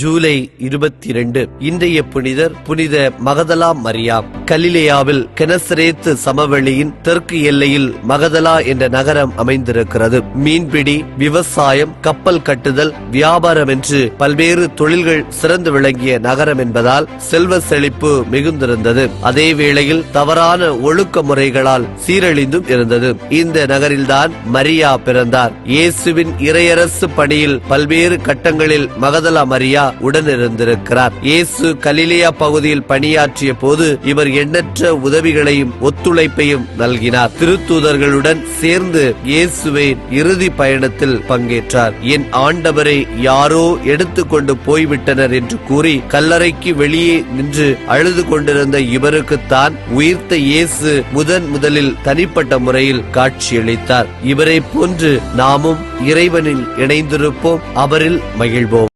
ஜூலை இருபத்தி இரண்டு இன்றைய புனிதர் புனித மகதலா மரியா கலிலேயாவில் கெனசரேத்து சமவெளியின் தெற்கு எல்லையில் மகதலா என்ற நகரம் அமைந்திருக்கிறது. மீன்பிடி விவசாயம் கப்பல் கட்டுதல் வியாபாரம் என்று பல்வேறு தொழில்கள் சிறந்து விளங்கிய நகரம் என்பதால் செல்வ செழிப்பு மிகுந்திருந்தது. அதே வேளையில் தவறான ஒழுக்க முறைகளால் சீரழிந்தும் இருந்தது. இந்த நகரில்தான் மரியா பிறந்தார். இயேசுவின் இறையரசு பணியில் பல்வேறு கட்டங்களில் மகதலா மரியா உடனிருந்திருக்கிறார். இயேசு கலிலியா பகுதியில் பணியாற்றிய போது இவர் எண்ணற்ற உதவிகளையும் ஒத்துழைப்பையும் நல்கினார். திருத்தூதர்களுடன் சேர்ந்து இயேசுவின் இறுதி பயணத்தில் பங்கேற்றார். என் ஆண்டவரை யாரோ எடுத்துக்கொண்டு போய்விட்டனர் என்று கூறி கல்லறைக்கு வெளியே நின்று அழுது கொண்டிருந்த இவருக்குத்தான் உயிர்த்த இயேசு முதன் முதலில் தனிப்பட்ட முறையில் காட்சியளித்தார். இவரை போன்று நாமும் இறைவனில் இணைந்திருப்போம் அவரில் மகிழ்வோம்.